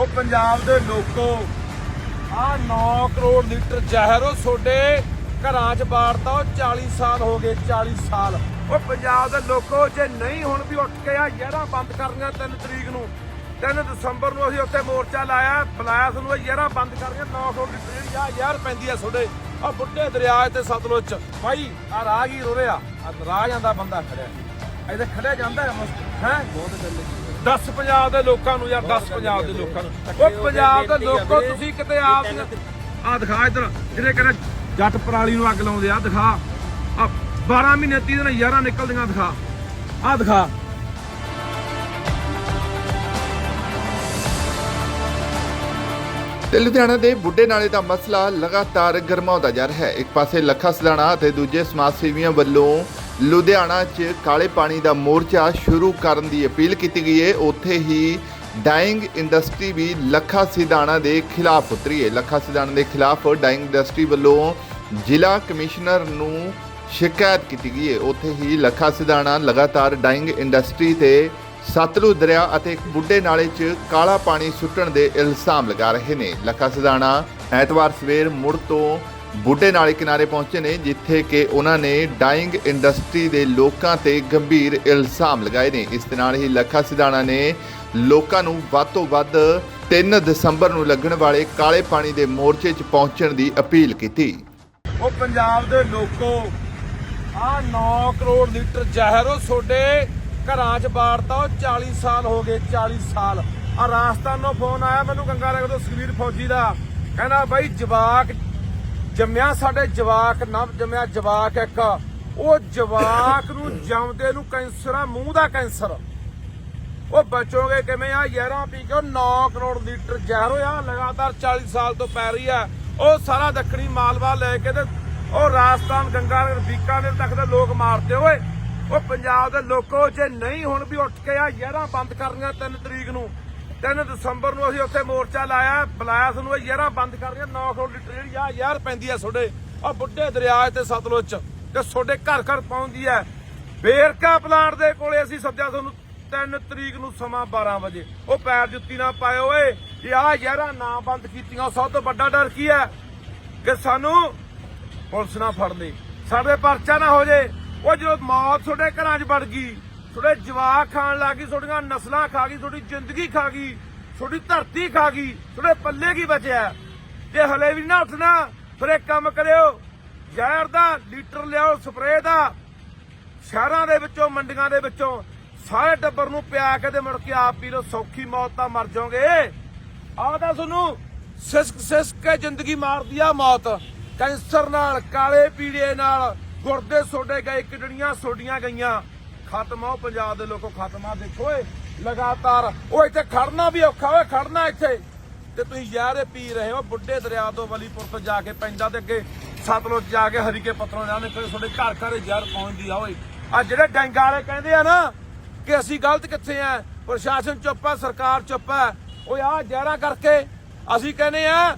ਉਹ ਪੰਜਾਬ ਦੇ ਲੋਕੋ, ਆ 9 ਕਰੋੜ ਲੀਟਰ ਜ਼ਹਿਰ ਉਹ ਤੁਹਾਡੇ ਘਰਾਂ 'ਚ ਬਾੜਤਾ ਉਹ 40 ਸਾਲ ਹੋ ਗਏ 40 ਸਾਲ। ਉਹ ਪੰਜਾਬ ਦੇ ਲੋਕੋ, ਜੇ ਨਹੀਂ ਹੁਣ ਵੀ ਉੱਠ ਕੇ ਆ ਯਾਰਾਂ ਬੰਦ ਕਰਨੀਆਂ 3 ਤਰੀਕ ਨੂੰ 3 ਦਸੰਬਰ ਨੂੰ ਅਸੀਂ ਉੱਥੇ ਮੋਰਚਾ ਲਾਇਆ ਬੁਲਾਇਆ ਤੁਹਾਨੂੰ ਯਾਰਾਂ ਬੰਦ ਕਰਨੀਆਂ 9 ਕਰੋੜ ਲੀਟਰ ਜਿਹੜੀ ਆ ਯਾਰ ਪੈਂਦੀ ਆ ਤੁਹਾਡੇ, ਆ ਬੁੱਢੇ ਦਰਿਆ ਤੇ ਸਤਲੁਜ 'ਚ। ਭਾਈ ਆ ਰਾਹ ਹੀ ਰੋ ਰਿਹਾ ਆ ਰਾਹ ਜਾਂਦਾ, ਬੰਦਾ ਖੜਿਆ। ਇਹਦੇ ਖੜਿਆ ਜਾਂਦਾ ਹੈ ਹੈ? ਬਹੁਤ ਗੱਲ 10 ਪੰਜਾਬ ਦੇ ਲੋਕਾਂ ਨੂੰ ਯਾਰ 10 ਪੰਜਾਬ ਦੇ ਲੋਕਾਂ ਨੂੰ। ਉਹ ਪੰਜਾਬ ਦੇ ਲੋਕੋ ਤੁਸੀਂ ਕਿਤੇ ਆਪ ਆ ਦਿਖਾ ਇਧਰ, ਜਿਹੜੇ ਕਹਿੰਦੇ ਜੱਟ ਪਰਾਲੀ ਨੂੰ ਅੱਗ ਲਾਉਂਦੇ ਆ ਦਿਖਾ। ਆ 12 ਮਹੀਨੇ 30 ਦਿਨ ਯਾਰਾਂ ਨਿਕਲਦੀਆਂ ਦਿਖਾ। ਆ ਦਿਖਾ। ਤੇ ਲੁਧਿਆਣਾ ਦੇ ਬੁੱਢੇ ਨਾਲੇ ਦਾ ਮਸਲਾ ਲਗਾਤਾਰ ਗਰਮਾਉਂਦਾ ਜਾ ਰਿਹਾ ਹੈ। ਇੱਕ ਪਾਸੇ ਲੱਖਾ ਸਦਾਣਾ ਅਤੇ ਦੂਜੇ ਸਮਾਜ ਸੇਵੀਆਂ ਵੱਲੋਂ ਲੁਧਿਆਣਾ 'ਚ ਕਾਲੇ ਪਾਣੀ ਦਾ ਮੋਰਚਾ ਸ਼ੁਰੂ ਕਰਨ ਦੀ ਅਪੀਲ ਕੀਤੀ ਗਈ ਹੈ। ਉੱਥੇ ਹੀ ਡਾਈਂਗ ਇੰਡਸਟਰੀ ਵੀ ਲੱਖਾ ਸਿਧਾਣਾ ਦੇ ਖਿਲਾਫ ਉਤਰੀ ਹੈ। ਲੱਖਾ ਸਿਧਾਣਾ ਦੇ ਖਿਲਾਫ ਡਾਈਂਗ ਇੰਡਸਟਰੀ ਵੱਲੋਂ ਜ਼ਿਲ੍ਹਾ ਕਮਿਸ਼ਨਰ ਨੂੰ ਸ਼ਿਕਾਇਤ ਕੀਤੀ ਗਈ ਹੈ। ਉੱਥੇ ਹੀ ਲੱਖਾ ਸਿਧਾਣਾ ਲਗਾਤਾਰ ਡਾਈਂਗ ਇੰਡਸਟਰੀ ਤੇ ਸਤਲੁਜ ਦਰਿਆ ਅਤੇ ਬੁੱਢੇ ਨਾਲੇ 'ਚ ਕਾਲਾ ਪਾਣੀ ਸੁੱਟਣ ਦੇ ਇਲਜ਼ਾਮ ਲਗਾ ਰਹੇ ਨੇ। ਲੱਖਾ ਸਿਧਾਣਾ ਐਤਵਾਰ ਸਵੇਰ ਮੁੜ ਤੋਂ ਬੁੱਢੇ ਨਾਲੇ ਕਿਨਾਰੇ ਪਹੁੰਚੇ ਨੇ, ਜਿੱਥੇ ਕਿ ਉਹਨਾਂ ਨੇ ਡਾਈਂਗ ਇੰਡਸਟਰੀ ਦੇ ਲੋਕਾਂ ਤੇ ਗੰਭੀਰ ਇਲਜ਼ਾਮ ਲਗਾਏ ਨੇ। ਇਸ ਦੇ ਨਾਲ ਹੀ ਲੱਖਾ ਸਿਧਾਣਾ ਨੇ ਲੋਕਾਂ ਨੂੰ ਵੱਧ ਤੋਂ ਵੱਧ 3 ਦਸੰਬਰ ਨੂੰ ਲੱਗਣ ਵਾਲੇ ਕਾਲੇ ਪਾਣੀ ਦੇ ਮੋਰਚੇ 'ਚ ਪਹੁੰਚਣ ਦੀ ਅਪੀਲ ਕੀਤੀ। ਉਹ ਪੰਜਾਬ ਦੇ ਲੋਕੋ ਆ 9 ਕਰੋੜ ਲੀਟਰ ਜ਼ਹਿਰ ਉਹ ਤੁਹਾਡੇ ਘਰਾਂ 'ਚ ਬਾੜਤਾ ਉਹ 40 ਸਾਲ ਹੋ ਗਏ 40 ਸਾਲ। ਆ ਰਾਜਸਥਾਨੋਂ ਫੋਨ ਆਇਆ, ਮੈਨੂੰ ਗੰਗਾ ਨਗਰ ਤੋਂ ਸੁਖਵੀਰ ਫੌਜੀ ਦਾ। ਕਹਿੰਦਾ, ਬਾਈ ਜਵਾਕ ਜੰਮਿਆ ਸਾਡੇ ਜਵਾਕ, ਨਵ ਜੰਮਿਆ ਜਵਾਕ ਇੱਕ। ਉਹ ਜਵਾਕ ਨੂੰ ਜੰਮਦੇ ਨੂੰ ਕੈਂਸਰ ਆ, ਮੂੰਹ ਦਾ ਕੈਂਸਰ। ਉਹ ਬਚੋਗੇ ਕਿਵੇਂ ਆ? ਯਾਰਾਂ ਪੀ ਕੇ 9 ਕਰੋੜ ਲੀਟਰ ਜ਼ਹਿਰ ਹੋਇਆ, ਲਗਾਤਾਰ 40 ਸਾਲ ਤੋਂ ਪੈ ਰਹੀ ਆ। ਉਹ ਸਾਰਾ ਦੱਖਣੀ ਮਾਲਵਾ ਲੈ ਕੇ ਤੇ ਉਹ ਰਾਜਸਥਾਨ ਗੰਗਾਨਗਰ ਬੀਕਾਨੇਰ ਤੱਕ ਦੇ ਲੋਕ ਮਾਰਦੇ ਓਏ। ਉਹ ਪੰਜਾਬ ਦੇ ਲੋਕੋ, ਜੇ ਨਹੀਂ ਹੁਣ ਵੀ ਉੱਠ ਕੇ ਆ, ਯਾਰਾਂ ਬੰਦ ਕਰਨੀਆਂ 3 ਤਰੀਕ ਨੂੰ। 3 ਦਸੰਬਰ ਨੂੰ ਅਸੀਂ ਉੱਥੇ ਮੋਰਚਾ ਲਾਇਆ, ਬੁਲਾਇਆ ਤੁਹਾਨੂੰ ਇਹ ਯਾਰਾਂ ਬੰਦ ਕਰਨੀਆਂ 9 ਕਰੋੜ ਲੀਟਰ ਜਿਹੜੀ ਆ, ਯਾਰ ਪੈਂਦੀ ਆ ਤੁਹਾਡੇ ਆ ਬੁੱਢੇ ਦਰਿਆ ਤੇ ਸਤਲੁਜ ਚ, ਤੇ ਤੁਹਾਡੇ ਘਰ ਘਰ ਪਹੁੰਚਦੀ ਆ। ਵੇਰਕਾ ਪਲਾਂਟ ਦੇ ਕੋਲੇ ਅਸੀਂ ਸੱਦਿਆ ਤੁਹਾਨੂੰ 3 ਤਰੀਕ ਨੂੰ ਸਮਾਂ 12 ਵਜੇ। ਉਹ ਪੈਰ ਜੁੱਤੀ ਨਾ ਪਾਏ ਓਏ, ਇਹ ਆ ਯਾਰਾਂ ਨਾ ਬੰਦ ਕੀਤੀਆਂ ਸਭ ਤੋਂ ਵੱਡਾ ਡਰ ਕੀ ਹੈ ਕਿ ਸਾਨੂੰ ਪੁਲਿਸ ਨਾ ਫੜ ਲੇ, ਸਾਡੇ ਪਰਚਾ ਨਾ ਹੋ ਜੇ, ਉਹ ਜਦੋਂ ਮੌਤ ਤੁਹਾਡੇ ਘਰਾਂ 'ਚ ਵੜ ਗਈ ਤੁਹਾਡੇ ਜਵਾਕ ਖਾਣ ਲੱਗੀ ਤੁਹਾਡੀਆਂ ਨਸਲਾਂ ਖਾ ਗਈ, ਤੁਹਾਡੀ ਜ਼ਿੰਦਗੀ ਖਾ ਗਈ, ਤੁਹਾਡੀ ਧਰਤੀ ਖਾ ਗਈ, ਤੁਹਾਡੇ ਪੱਲੇ ਕੀ ਬਚਿਆ? ਜੇ ਹਲੇ ਵੀ ਨਾ ਉੱਠਣਾ, ਫਿਰ ਇੱਕ ਕੰਮ ਕਰਿਓ, ਜ਼ਹਿਰ ਦਾ ਲੀਟਰ ਲਿਆਓ, ਸਪਰੇਅ ਦਾ। ਸ਼ਹਿਰਾਂ ਦੇ ਵਿੱਚੋਂ, ਮੰਡੀਆਂ ਦੇ ਵਿੱਚੋਂ ਸਾਰੇ ਟੱਬਰ ਨੂੰ ਪਿਆ ਕੇ ਤੇ ਮੁੜ ਕੇ ਆਪ ਪੀ ਲੋ ਸੌਖੀ ਮੌਤ ਤਾਂ ਮਰ ਜਾਓਗੇ। ਆਹ ਤਾਂ ਤੁਹਾਨੂੰ ਸਿਸਕ ਸਿਸਕ ਕੇ ਜ਼ਿੰਦਗੀ ਮਾਰਦੀ ਆ ਮੌਤ। ਕੈਂਸਰ ਨਾਲ, ਕਾਲੇ ਪੀੜੇ ਨਾਲ, ਗੁਰਦੇ ਸੋਡੇ ਗਏ, ਕਿਡਨੀਆਂ ਸੋਡੀਆਂ ਗਈਆਂ। ਖਤਮ ਆ ਪੰਜਾਬ ਦੇ ਲੋਕੋ ਖਤਮ ਆ। ਦੇਖੋ ਏ ਲਗਾਤਾਰ, ਉਹ ਇੱਥੇ ਖੜਨਾ ਵੀ ਔਖਾ ਓਏ, ਖੜਨਾ ਇੱਥੇ। ਤੇ ਤੁਸੀਂ ਯਾਰੇ ਪੀ ਰਹੇ ਹੋ, ਬੁੱਢੇ ਦਰਿਆ ਤੋਂ ਵਲੀਪੁਰ ਤੋਂ ਜਾ ਕੇ ਪੈਂਦਾ ਤੇ ਅੱਗੇ ਸਤਲੁਜ ਜਾ ਕੇ ਹਰੀਕੇ ਪੱਤਰੋਂ ਜਾਣੇ ਫਿਰ ਤੁਹਾਡੇ ਘਰ ਘਰ ਜ਼ਹਿਰ ਪਹੁੰਚਦੀ ਆ ਓਏ। ਆ ਜਿਹੜੇ ਡੰਗਾ ਵਾਲੇ ਕਹਿੰਦੇ ਆ ਨਾ ਕਿ ਅਸੀਂ ਗਲਤ ਕਿੱਥੇ ਆ, ਪ੍ਰਸ਼ਾਸਨ ਚੁੱਪ ਆ, ਸਰਕਾਰ ਚੁੱਪ ਆ। ਓਏ ਆ ਜ਼ਹਿਰਾ ਕਰਕੇ ਅਸੀਂ ਕਹਿੰਦੇ ਆ,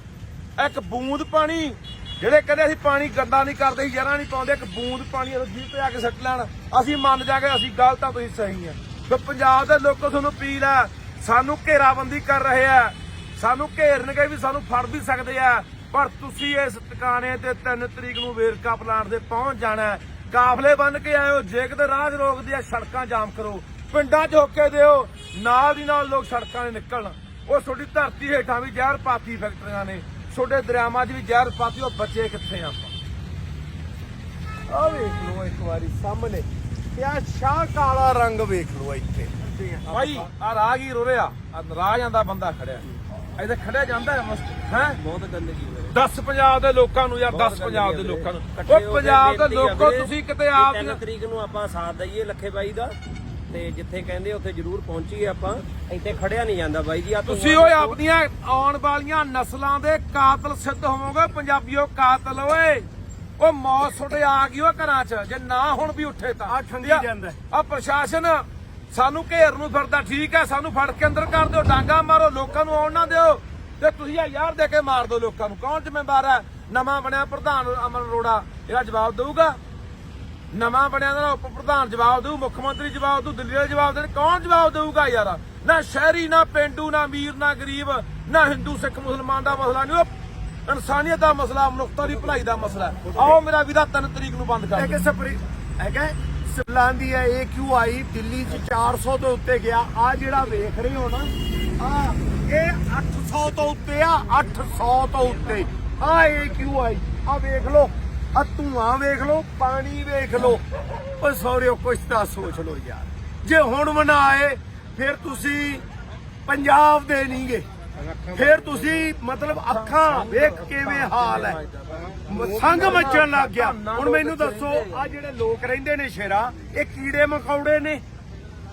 ਇੱਕ ਬੂੰਦ ਪਾਣੀ ਜਿਹੜੇ ਕਹਿੰਦੇ ਅਸੀਂ ਪਾਣੀ ਗੰਦਾ ਨਹੀਂ ਕਰਦੇ, ਜ਼ਹਿਰਾਂ ਨਹੀਂ ਪਾਉਂਦੇ, ਇੱਕ ਬੂੰਦ ਪਾਣੀ ਉਹ ਜੀਭ ਤੇ ਆ ਕੇ ਸੱਟ ਲੈਣ, ਅਸੀਂ ਮੰਨ ਜਾ ਕੇ ਅਸੀਂ ਗਲਤ ਆ, ਤੁਸੀਂ ਸਹੀ ਆ। ਤੇ ਪੰਜਾਬ ਦੇ ਲੋਕੋ ਤੁਹਾਨੂੰ ਅਪੀਲ ਆ, ਸਾਨੂੰ ਘੇਰਾਬੰਦੀ ਕਰ ਰਹੇ ਆ, ਸਾਨੂੰ ਘੇਰਨਗੇ ਵੀ ਸਾਨੂੰ ਫੜ ਵੀ ਸਕਦੇ ਆ, ਪਰ ਤੁਸੀਂ ਇਸ ਟਿਕਾਣੇ ਤੇ 3 ਤਰੀਕ ਨੂੰ ਵੇਰਕਾ ਪਲਾਂਟ ਤੇ ਪਹੁੰਚ ਜਾਣਾ ਕਾਫਲੇ ਬੰਨ ਕੇ ਆਇਓ, ਜੇ ਕਿਤੇ ਰਾਹ 'ਚ ਰੋਕਦੇ ਆ, ਸੜਕਾਂ ਜਾਮ ਕਰੋ। ਪਿੰਡਾਂ 'ਚ ਹੋਕੇ ਦਿਓ, ਨਾਲ ਦੀ ਨਾਲ ਲੋਕ ਸੜਕਾਂ 'ਤੇ ਨਿਕਲਣ। ਉਹ ਤੁਹਾਡੀ ਧਰਤੀ ਹੇਠਾਂ ਵੀ ਜ਼ਹਿਰ ਪਾਤੀ ਫੈਕਟਰੀਆਂ ਨੇ। ਤੁਹਾਡੇ ਦਰਿਆਵਾਂ 'ਚ ਵੀ ਜ਼ਹਿਰ ਪਾਤੀ ਉਹ ਬੱਚੇ ਕਿੱਥੇ ਆ ਆਪਾਂ? ਆ ਵੇਖ ਲਓ ਇੱਕ ਵਾਰੀ ਸਾਹਮਣੇ। ਕਿਆ ਸ਼ਾਹ ਕਾਲਾ ਰੰਗ ਵੇਖ ਲਓ ਇੱਥੇ। ਭਾਈ ਆ ਹੀ ਰੋ ਰਿਹਾ? ਆ ਰਾਹ ਜਾਂਦਾ ਬੰਦਾ ਖੜਿਆ। ਇਹਦੇ ਖੜਿਆ ਜਾਂਦਾ ਹੈ ਹੈ? ਬਹੁਤ ਗੰਦਗੀ ਹੋਈ 10 ਪੰਜਾਬ ਦੇ ਲੋਕਾਂ ਨੂੰ ਯਾਰ 10 ਪੰਜਾਬ ਦੇ ਲੋਕਾਂ ਨੂੰ। ਉਹ ਪੰਜਾਬ ਦੇ ਲੋਕੋ ਤੁਸੀਂ ਕਿਤੇ ਆਪ ਤਿੰਨ ਤਰੀਕ ਨੂੰ ਆਪਾਂ ਸਾਥ ਦਈਏ ਲੱਖੇ ਬਾਈ ਦਾ। ਤੇ ਜਿੱਥੇ ਕਹਿੰਦੇ ਉੱਥੇ ਜ਼ਰੂਰ ਪਹੁੰਚੀਏ ਆਪਾਂ। ਇੱਥੇ ਖੜਿਆ ਨਹੀਂ ਜਾਂਦਾ ਬਾਈ ਜੀ ਆ ਤੁਸੀਂ ਓਏ ਆਪਣੀਆਂ ਆਉਣ ਵਾਲੀਆਂ ਨਸਲਾਂ ਦੇ ਕਾਤਲ ਸਿੱਧ ਹੋਵੋਗੇ ਪੰਜਾਬੀਓ ਕਾਤਲ ਓਏ। ਉਹ ਮੌਤ ਤੁਹਾਡੇ ਆ ਗਈ ਓ ਘਰਾਂ 'ਚ ਜੇ ਨਾ ਹੁਣ ਵੀ ਉੱਠੇ ਤਾਂ। ਆ ਠੰਡੀ ਜਾਂਦਾ ਆ ਪ੍ਰਸ਼ਾਸਨ ਸਾਨੂੰ ਘੇਰ ਨੂੰ ਫਿਰਦਾ ਠੀਕ ਹੈ ਸਾਨੂੰ ਫੜ ਕੇ ਅੰਦਰ ਕਰ ਦਿਓ ਡਾਂਗਾ ਮਾਰੋ ਲੋਕਾਂ ਨੂੰ ਆਉਣ ਨਾ ਦਿਓ। ਤੇ ਤੁਸੀਂ ਆ ਯਾਰ ਦੇ ਕੇ ਮਾਰ ਦਿਓ ਲੋਕਾਂ ਨੂੰ ਕੌਣ ਜ਼ਿੰਮੇਵਾਰ ਹੈ? ਨਵਾਂ ਬਣਿਆ ਪ੍ਰਧਾਨ ਅਮਰ ਅਰੋੜਾ ਇਹਦਾ ਜਵਾਬ ਦੇਊਗਾ। ਨਵਾਂ ਬਣਿਆ ਦਾ ਉਪ ਪ੍ਰਧਾਨ ਜਵਾਬ ਦੇਊ ਮੁੱਖ ਮੰਤਰੀ ਜਵਾਬ ਦੇਊ ਦਿੱਲੀ ਵਾਲੇ ਜਵਾਬ ਦੇਣ ਕੌਣ ਜਵਾਬ ਦੇਊਗਾ ਯਾਰ? ਨਾ ਸ਼ਹਿਰੀ ਨਾ ਪਿੰਡੂ ਨਾ ਅਮੀਰ ਨਾ ਗਰੀਬ ਨਾ ਹਿੰਦੂ ਸਿੱਖ ਮੁਸਲਮਾਨ ਦਾ ਮਸਲਾ ਨਹੀਂ ਉਹ ਇਨਸਾਨੀਅਤ ਦਾ ਮਸਲਾ ਮਨੁੱਖਤਾ ਦੀ ਭਲਾਈ ਦਾ ਮਸਲਾ। ਆਓ ਮੇਰਾ ਵੀਰਾ 3 ਤਰੀਕ ਨੂੰ ਬੰਦ ਕਰ ਇਹ ਸਪਰੀ ਹੈਗਾ ਸਿਵਲਾਂ ਦੀ ਹੈ AQI ਦਿੱਲੀ ਚ 400 ਤੋਂ ਉੱਤੇ ਗਿਆ। ਆ ਜਿਹੜਾ ਵੇਖ ਰਹੇ ਹੋ ਨਾ ਆ ਇਹ 800 ਤੋਂ ਉੱਤੇ ਆ 800 ਤੋਂ ਉੱਤੇ। ਆ AQI ਆ ਵੇਖ ਲਓ। ਆ ਧੂਆਂ ਵੇਖ ਲਓ, ਪਾਣੀ ਵੇਖ ਲਓ। ਓ ਸੌਰਿਓ ਕੁਛ ਤਾਂ ਸੋਚ ਲਓ ਯਾਰ। ਜੇ ਹੁਣ ਮਨਾਏ, ਫਿਰ ਤੁਸੀਂ ਪੰਜਾਬ ਦੇ ਨਹੀਂਗੇ। ਫਿਰ ਤੁਸੀਂ ਮਤਲਬ ਅੱਖਾਂ ਵੇਖ ਕਿਵੇਂ ਹਾਲ ਹੈ। ਸੰਗ ਮੱਚਣ ਲੱਗ ਗਿਆ। ਹੁਣ ਮੈਨੂੰ ਦੱਸੋ, ਆ ਜਿਹੜੇ ਲੋਕ ਰਹਿੰਦੇ ਨੇ ਸ਼ੇਰਾ, ਇਹ ਕੀੜੇ ਮਕੌੜੇ ਨੇ?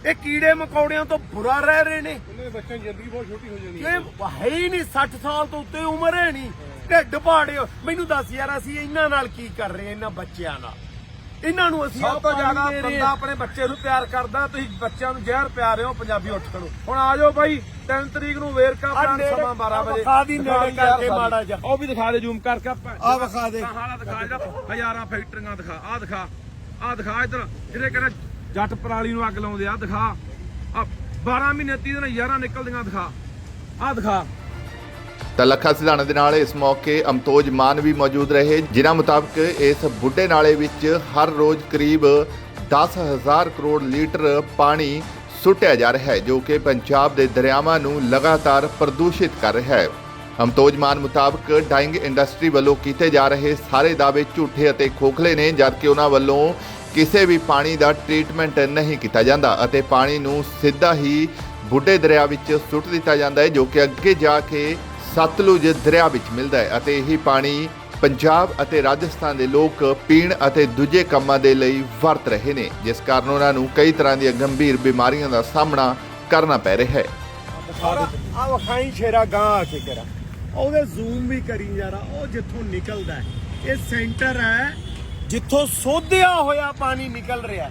ਇਹ ਕੀੜੇ ਮਕੌੜਿਆਂ ਤੋਂ ਬੁਰਾ ਰਹਿ ਰਹੇ ਨੇ ਬੱਚਿਆਂ ਦੀ ਜ਼ਿੰਦਗੀ ਬਹੁਤ ਛੋਟੀ ਹੋ ਜਾਣੀ ਇਹ ਹੈ ਹੀ ਨਹੀਂ 60 ਸਾਲ ਤੋਂ ਉੱਤੇ ਉਮਰ ਹੈ ਨਹੀਂ ਢਿੱਡ ਪਾੜਿਓ ਮੈਨੂੰ ਦੱਸ ਯਾਰ ਅਸੀਂ ਇਹਨਾਂ ਨਾਲ ਕੀ ਕਰ ਰਹੇ ਹਾਂ ਇਹਨਾਂ ਬੱਚਿਆਂ ਨਾਲ ਇਹਨਾਂ ਨੂੰ ਅਸੀਂ ਸਭ ਤੋਂ ਜ਼ਿਆਦਾ ਬੰਦਾ ਹਾਂ। ਆਪਣੇ ਬੱਚੇ ਨੂੰ ਪਿਆਰ ਕਰਦਾ ਤੁਸੀਂ ਬੱਚਿਆਂ ਨੂੰ ਜ਼ਹਿਰ ਪਿਆ ਰਹੇ ਹੋ ਪੰਜਾਬੀ ਉੱਠ ਖੜੋ ਹੁਣ ਆ ਜਾਓ ਬਾਈ 3 ਤਰੀਕ ਨੂੰ ਵੇਰਕਾ ਨੇੜੇ- ਸਮਾਂ 12 ਵਜੇ ਵਿਖਾ ਦੀ ਨੇੜੇ ਦਿਖਾ ਕਰਕੇ। ਮਾੜਾ ਜਿਹਾ। ਉਹ ਵੀ ਦਿਖਾ ਦੇ ਜ਼ੂਮ ਕਰਕੇ ਆਹ ਵਿਖਾ ਦੇ। ਹਾਲਾ ਦਿਖਾ ਜਿਹੜਾ ਹਜ਼ਾਰਾਂ ਫੈਕਟਰੀਆਂ ਦਿਖਾ ਆਹ ਦਿਖਾ ਆਹ ਦਿਖਾ ਇਧਰ ਜਿਹੜੇ ਕਹਿੰਦੇ ਜੱਟ ਪਰਾਲੀ ਨੂੰ ਅੱਗ ਲਾਉਂਦੇ ਆ ਦਿਖਾ। ਆ 12 ਮਹੀਨੇ 30 ਦਿਨ ਹਜ਼ਾਰਾਂ ਨਿਕਲਦੀਆਂ, ਦਿਖਾ। ਆਹ ਦਿਖਾ। ਤਾਂ ਲੱਖਾ ਸਿਧਾਣਾ ਦੇ ਨਾਲ ਇਸ ਮੌਕੇ ਅਮਤੋਜ ਮਾਨ ਵੀ ਮੌਜੂਦ ਰਹੇ। ਜਿਨ੍ਹਾਂ ਮੁਤਾਬਕ ਇਸ ਬੁੱਢੇ ਨਾਲੇ ਵਿੱਚ ਹਰ ਰੋਜ਼ ਕਰੀਬ 10000 ਕਰੋੜ ਲੀਟਰ ਪਾਣੀ ਸੁੱਟਿਆ ਜਾ ਰਿਹਾ ਹੈ, ਜੋ ਕਿ ਪੰਜਾਬ ਦੇ ਦਰਿਆਵਾਂ ਨੂੰ ਲਗਾਤਾਰ ਪ੍ਰਦੂਸ਼ਿਤ ਕਰ ਰਿਹਾ ਹੈ। ਅਮਤੋਜ ਮਾਨ ਮੁਤਾਬਕ ਡਾਈਂਗ ਇੰਡਸਟਰੀ ਵੱਲੋਂ ਕੀਤੇ ਜਾ ਰਹੇ ਸਾਰੇ ਦਾਅਵੇ ਝੂਠੇ ਅਤੇ ਖੋਖਲੇ ਨੇ, ਜਦਕਿ ਉਹਨਾਂ ਵੱਲੋਂ ਕਿਸੇ ਵੀ ਪਾਣੀ ਦਾ ਟ੍ਰੀਟਮੈਂਟ ਨਹੀਂ ਕੀਤਾ ਜਾਂਦਾ ਅਤੇ ਪਾਣੀ ਨੂੰ ਸਿੱਧਾ ਹੀ ਬੁੱਢੇ ਦਰਿਆ ਵਿੱਚ ਸੁੱਟ ਦਿੱਤਾ ਜਾਂਦਾ ਹੈ, ਜੋ ਕਿ ਅੱਗੇ ਜਾ ਕੇ ਸਤਲੁਜ ਦਰਿਆ ਵਿੱਚ ਮਿਲਦਾ ਹੈ ਅਤੇ ਇਹੀ ਪਾਣੀ ਪੰਜਾਬ ਅਤੇ ਰਾਜਸਥਾਨ ਦੇ ਲੋਕ ਪੀਣ ਅਤੇ ਦੂਜੇ ਕੰਮਾਂ ਦੇ ਲਈ ਵਰਤ ਰਹੇ ਨੇ, ਜਿਸ ਕਾਰਨ ਉਹਨਾਂ ਨੂੰ ਕਈ ਤਰ੍ਹਾਂ ਦੀਆਂ ਗੰਭੀਰ ਬਿਮਾਰੀਆਂ ਦਾ ਸਾਹਮਣਾ ਕਰਨਾ ਪੈ ਰਿਹਾ ਹੈ। ਆ ਵਖਾਈ ਸ਼ੇਰਾ ਗਾਂ ਆ ਕੇ ਕਰਾ। ਉਹਦੇ ਜ਼ੂਮ ਵੀ ਕਰੀ ਜਰਾ ਉਹ ਜਿੱਥੋਂ ਨਿਕਲਦਾ ਇਹ ਸੈਂਟਰ ਹੈ ਜਿੱਥੋਂ ਸੋਧਿਆ ਹੋਇਆ ਪਾਣੀ ਨਿਕਲ ਰਿਹਾ।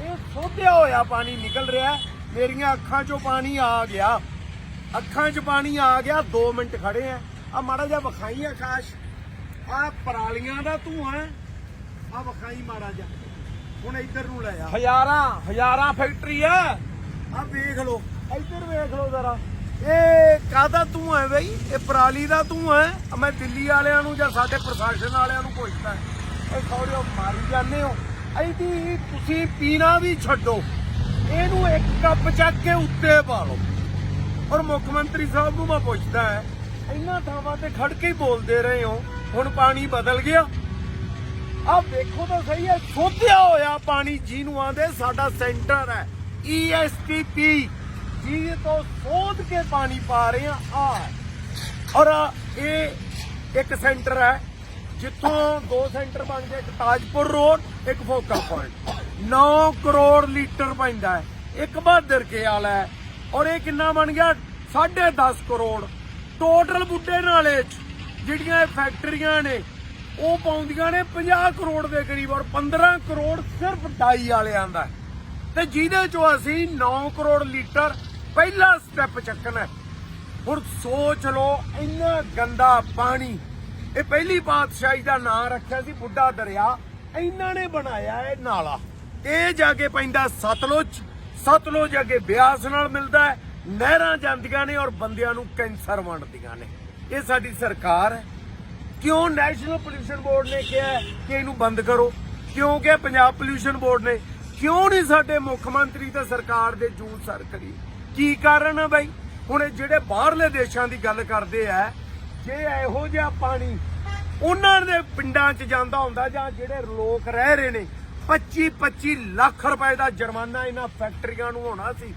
ਇਹ ਸੋਧਿਆ ਹੋਇਆ ਪਾਣੀ ਨਿਕਲ ਰਿਹਾ। ਮੇਰੀਆਂ ਅੱਖਾਂ 'ਚੋਂ ਪਾਣੀ ਆ ਗਿਆ। ਅੱਖਾਂ 'ਚ ਪਾਣੀ ਆ ਗਿਆ। 2 ਮਿੰਟ ਖੜੇ ਆ। ਆ ਮਾੜਾ ਜਿਹਾ ਵਖਾਈ ਆਕਾਸ਼ ਆ ਪਰਾਲੀਆਂ ਦਾ ਧੂਆਂ ਆ ਵਖਾਈ ਮਾੜਾ ਜਿਹਾ। ਹੁਣ ਇੱਧਰ ਨੂੰ ਲੈ ਆ। ਹਜ਼ਾਰਾਂ ਹਜ਼ਾਰਾਂ ਫੈਕਟਰੀ ਆ। ਆ ਵੇਖ ਲਓ। ਇੱਧਰ ਵੇਖ ਲਓ ਜ਼ਰਾ। ਇਹ ਕਾਹਦਾ ਤੂੰ ਹੈ ਬਈ? ਇਹ ਪਰਾਲੀ ਦਾ ਤੂੰ ਹੈ। ਮੈਂ ਦਿੱਲੀ ਵਾਲਿਆਂ ਨੂੰ ਜਾਂ ਸਾਡੇ ਪ੍ਰਸ਼ਾਸਨ ਵਾਲਿਆਂ ਨੂੰ ਪੁੱਛਦਾ। ਇਹ ਸੌਰਿਓ ਮਾਰੀ ਜਾਂਦੇ ਹੋ। ਇਹਦੀ ਤੁਸੀਂ ਪੀਣਾ ਵੀ ਛੱਡੋ। ਇਹਨੂੰ ਇੱਕ ਕੱਪ ਚੱਕ ਕੇ ਉੱਤੇ ਪਾ ਲਓ ਔਰ ਮੁੱਖ ਮੰਤਰੀ ਸਾਹਿਬ ਨੂੰ ਮੈਂ ਪੁੱਛਦਾ ਹੈ, ਇਹਨਾਂ ਥਾਵਾਂ ਤੇ ਖੜ ਕੇ ਹੀ ਬੋਲਦੇ ਰਹੇ ਹੋ। ਹੁਣ ਪਾਣੀ ਬਦਲ ਗਿਆ। ਆ ਵੇਖੋ ਤਾਂ ਸਹੀ ਹੈ, ਸੋਧਿਆ ਹੋਇਆ ਪਾਣੀ ਜਿਹਨੂੰ ਆਂਦੇ ਸਾਡਾ ਸੈਂਟਰ ਹੈ E ESTP ਜੀ ਤੋਂ ਸੋਧ ਕੇ ਪਾਣੀ ਪਾ ਰਹੇ ਆ ਆ ਔਰ ਇਹ ਇੱਕ ਸੈਂਟਰ ਹੈ ਜਿੱਥੋਂ ਦੋ ਸੈਂਟਰ ਬਣ ਗਏ, ਇੱਕ ਤਾਜਪੁਰ ਰੋਡ, ਇੱਕ ਫੋਕਲ ਪੁਆਇੰਟ 9 ਕਰੋੜ ਲੀਟਰ ਪੈਂਦਾ ਹੈ। ਇੱਕ ਬਹਾਦਰ ਕੇ ਵਾਲਾ ਹੈ। ਔਰ ਇਹ ਕਿੰਨਾ ਬਣ ਗਿਆ? 10.5 ਕਰੋੜ। ਟੋਟਲ ਬੁੱਢੇ ਨਾਲੇ ਚ, ਜਿਹੜੀਆਂ ਇਹ ਫੈਕਟਰੀਆਂ ਨੇ, ਉਹ ਪਾਉਂਦੀਆਂ ਨੇ 50 ਕਰੋੜ ਦੇ ਕਰੀਬ ਔਰ 15 ਕਰੋੜ ਸਿਰਫ ਡਾਈ ਵਾਲਿਆਂ ਦਾ ਹੈ। ਤੇ ਜਿਹਦੇ ਚੋਂ ਅਸੀਂ 9 ਕਰੋੜ ਲੀਟਰ ਪਹਿਲਾ ਸਟੈਪ ਚੱਕਣਾ ਹੁਣ ਸੋਚ ਲਓ, ਇੰਨਾ ਗੰਦਾ ਪਾਣੀ ਇਹ ਪਹਿਲੀ ਪਾਤਸ਼ਾਹੀ ਦਾ ਨਾਂ ਰੱਖਿਆ ਸੀ ਬੁੱਢਾ ਦਰਿਆ। ਇਹਨਾਂ ਨੇ ਬਣਾਇਆ ਇਹ ਨਾਲਾ। ਇਹ ਜਾ ਕੇ ਪੈਂਦਾ ਸਤਲੁਜ। ਸਤਲੁਜ ਅੱਗੇ ਬਿਆਸ ਨਾਲ ਮਿਲਦਾ ਹੈ। ਨਹਿਰਾਂ ਜਾਂਦੀਆਂ ਨੇ ਔਰ ਬੰਦਿਆਂ ਨੂੰ ਕੈਂਸਰ ਵੰਡਦੀਆਂ ਨੇ। ਇਹ ਸਾਡੀ ਸਰਕਾਰ ਹੈ। ਕਿਉਂ ਨੈਸ਼ਨਲ ਪੋਲੂਸ਼ਨ ਬੋਰਡ ਨੇ ਕਿਹਾ ਕਿ ਇਹਨੂੰ ਬੰਦ ਕਰੋ? ਕਿਉਂ ਕਿ ਪੰਜਾਬ ਪੋਲੂਸ਼ਨ ਬੋਰਡ ਨੇ? ਕਿਉਂ ਨਹੀਂ ਸਾਡੇ ਮੁੱਖ ਮੰਤਰੀ ਤੇ ਸਰਕਾਰ ਦੇ ਜੂਨ ਸਰ ਕਰੀ? ਕੀ ਕਾਰਨ ਆ ਬਾਈ? ਹੁਣ ਇਹ ਜਿਹੜੇ ਬਾਹਰਲੇ ਦੇਸ਼ਾਂ ਦੀ ਗੱਲ ਕਰਦੇ ਆ ਜੇ ਇਹੋ ਜਿਹਾ ਪਾਣੀ ਉਹਨਾਂ ਦੇ ਪਿੰਡਾਂ 'ਚ ਜਾਂਦਾ ਹੁੰਦਾ ਜਾਂ ਜਿਹੜੇ ਲੋਕ ਰਹਿ ਰਹੇ ਨੇ 25 25 ਲੱਖ ਰੁਪਏ ਦਾ ਜੁਰਮਾਨਾ ਇਹਨਾਂ ਫੈਕਟਰੀਆਂ ਨੂੰ ਹੋਣਾ ਸੀ।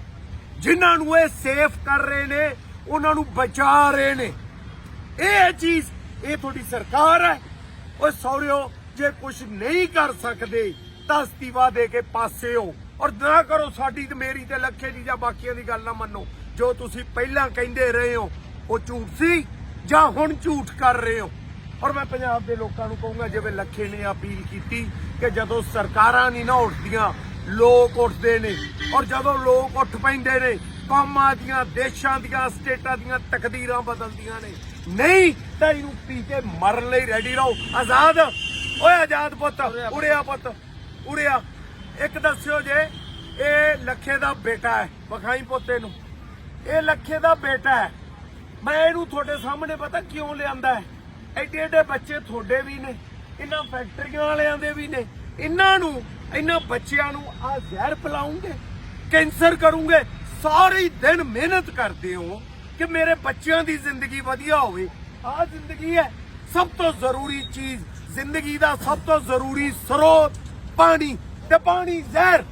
ਜਿਨ੍ਹਾਂ ਨੂੰ ਇਹ ਸੇਫ ਕਰ ਰਹੇ ਨੇ, ਉਹਨਾਂ ਨੂੰ ਬਚਾ ਰਹੇ ਨੇ। ਇਹ ਚੀਜ਼ ਇਹ ਤੁਹਾਡੀ ਸਰਕਾਰ ਹੈ। ਓਏ ਸੌਰਿਓ, ਜੇ ਕੁਝ ਨਹੀਂ ਕਰ ਸਕਦੇ, ਤਾਂ ਅਸਤੀਫਾ ਦੇ ਕੇ ਪਾਸੇ ਹੋ। ਔਰ ਨਾ ਕਰੋ ਸਾਡੀ ਤੇ ਮੇਰੀ ਤੇ ਲੱਖੇ ਦੀ ਜਾਂ ਬਾਕੀਆਂ ਦੀ ਗੱਲ ਨਾ ਮੰਨੋ। ਜੋ ਤੁਸੀਂ ਪਹਿਲਾਂ ਕਹਿੰਦੇ ਰਹੇ ਹੋ, ਉਹ ਝੂਠ ਸੀ। ਜਾਂ ਹੁਣ ਝੂਠ ਕਰ ਰਹੇ ਹੋ? ਔਰ ਮੈਂ ਪੰਜਾਬ ਦੇ ਲੋਕਾਂ ਨੂੰ ਕਹੂੰਗਾ, ਜਿਵੇਂ ਲੱਖੇ ਨੇ ਅਪੀਲ ਕੀਤੀ ਕਿ ਜਦੋਂ ਸਰਕਾਰਾਂ ਨਹੀਂ ਨਾ ਉੱਠਦੀਆਂ, ਲੋਕ ਉੱਠਦੇ ਨੇ। ਔਰ ਜਦੋਂ ਲੋਕ ਉੱਠ ਪੈਂਦੇ ਨੇ, ਕੌਮਾਂ ਦੀਆਂ, ਦੇਸ਼ਾਂ ਦੀਆਂ, ਸਟੇਟਾਂ ਦੀਆਂ ਤਕਦੀਰਾਂ ਬਦਲਦੀਆਂ ਨੇ। ਨਹੀਂ, ਤਾਂ ਇਹਨੂੰ ਪੀ ਕੇ ਮਰਨ ਲਈ ਰੈਡੀ ਰਹੋ। ਆਜ਼ਾਦ। ਓਏ ਆਜ਼ਾਦ ਪੁੱਤ, ਉੜਿਆ ਪੁੱਤ, ਉੜਿਆ। ਇੱਕ ਦੱਸਿਓ ਜੇ, ਇਹ ਲੱਖੇ ਦਾ ਬੇਟਾ ਹੈ, ਵਖਾਈ ਪੋਤੇ ਨੂੰ। ਇਹ ਲੱਖੇ ਦਾ ਬੇਟਾ ਹੈ। ਮੈਂ ਇਹਨੂੰ ਤੁਹਾਡੇ ਸਾਹਮਣੇ ਪਤਾ ਕਿਉਂ ਲਿਆਂਦਾ ਹੈ? ਐਡੇ ਐਡੇ ਬੱਚੇ ਤੁਹਾਡੇ ਵੀ ਨੇ, ਇਹਨਾਂ ਫੈਕਟਰੀਆਂ ਵਾਲਿਆਂ ਦੇ ਵੀ ਨੇ, ਇਹਨਾਂ ਨੂੰ, ਇਹਨਾਂ ਬੱਚਿਆਂ ਨੂੰ ਆ ਜ਼ਹਿਰ ਪਿਲਾਉਂਗੇ, ਕੈਂਸਰ ਕਰੂੰਗੇ, ਸਾਰੇ ਦਿਨ ਮਿਹਨਤ ਕਰਦੇ ਹੋ ਕਿ ਮੇਰੇ ਬੱਚਿਆਂ ਦੀ ਜ਼ਿੰਦਗੀ ਵਧੀਆ ਹੋਵੇ। ਆ ਜ਼ਿੰਦਗੀ ਹੈ ਸਭ ਤੋਂ ਜ਼ਰੂਰੀ ਚੀਜ਼, ਜ਼ਿੰਦਗੀ ਦਾ ਸਭ ਤੋਂ ਜ਼ਰੂਰੀ ਸਰੋਤ, ਪਾਣੀ ਤੇ ਪਾਣੀ ਜ਼ਹਿਰ।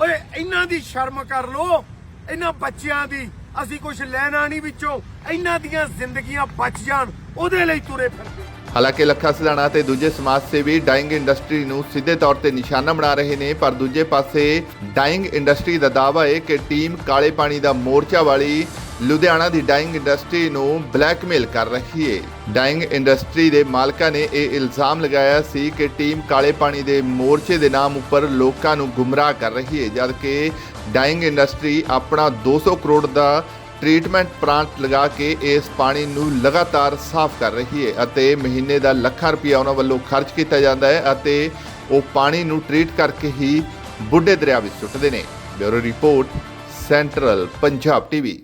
ਓਏ, ਇਹਨਾਂ ਦੀ ਸ਼ਰਮ ਕਰ ਲੋ ਇਹਨਾਂ ਬੱਚਿਆਂ ਦੀ ਅਸੀਂ ਕੁਝ ਲੈਣਾ ਨਹੀਂ ਵਿੱਚੋਂ ਇਹਨਾਂ ਦੀਆਂ ਜ਼ਿੰਦਗੀਆਂ ਬਚ ਜਾਣ, ਉਹਦੇ ਲਈ ਤੁਰੇ ਫਿਰਦੇ ਹਾਲਾਂਕਿ ਲੱਖਾ ਸਲਾਣਾ ਤੇ ਦੂਜੇ ਸਮਾਜ ਸੇਵੀ ਡਾਈਂਗ ਇੰਡਸਟਰੀ ਨੂੰ ਸਿੱਧੇ ਤੌਰ ਤੇ ਨਿਸ਼ਾਨਾ ਬਣਾ ਰਹੇ ਨੇ, ਪਰ ਦੂਜੇ ਪਾਸੇ ਡਾਈਂਗ ਇੰਡਸਟਰੀ ਦਾ ਦਾਅਵਾ ਹੈ ਕਿ ਟੀਮ ਕਾਲੇ ਪਾਣੀ ਦਾ ਮੋਰਚਾ ਵਾਲੀ ਲੁਧਿਆਣਾ ਦੀ ਡਾਈਂਗ ਇੰਡਸਟਰੀ ਨੂੰ ਬਲੈਕਮੇਲ ਕਰ ਰਹੀ ਹੈ ਡਾਈਂਗ ਇੰਡਸਟਰੀ ਦੇ ਮਾਲਕਾਂ ਨੇ ਇਹ ਇਲਜ਼ਾਮ ਲਗਾਇਆ ਸੀ ਕਿ ਟੀਮ ਕਾਲੇ ਪਾਣੀ ਦੇ ਮੋਰਚੇ ਦੇ ਨਾਮ ਉੱਪਰ ਲੋਕਾਂ ਨੂੰ ਗੁੰਮਰਾਹ ਕਰ ਰਹੀ ਹੈ ਜਦਕਿ ਡਾਈਂਗ ਇੰਡਸਟਰੀ ਆਪਣਾ 200 ਕਰੋੜ ਦਾ ਟ੍ਰੀਟਮੈਂਟ ਪਲਾਂਟ ਲਗਾ ਕੇ ਇਸ ਪਾਣੀ ਨੂੰ ਲਗਾਤਾਰ ਸਾਫ਼ ਕਰ ਰਹੀ ਹੈ ਅਤੇ ਮਹੀਨੇ ਦਾ ਲੱਖਾਂ ਰੁਪਇਆ ਉਹਨਾਂ ਵੱਲੋਂ ਖਰਚ ਕੀਤਾ ਜਾਂਦਾ ਹੈ ਅਤੇ ਉਹ ਪਾਣੀ ਨੂੰ ਟ੍ਰੀਟ ਕਰਕੇ ਹੀ ਬੁੱਢੇ ਦਰਿਆ ਵਿੱਚ ਸੁੱਟਦੇ ਨੇ। Bureau report, central Punjab TV.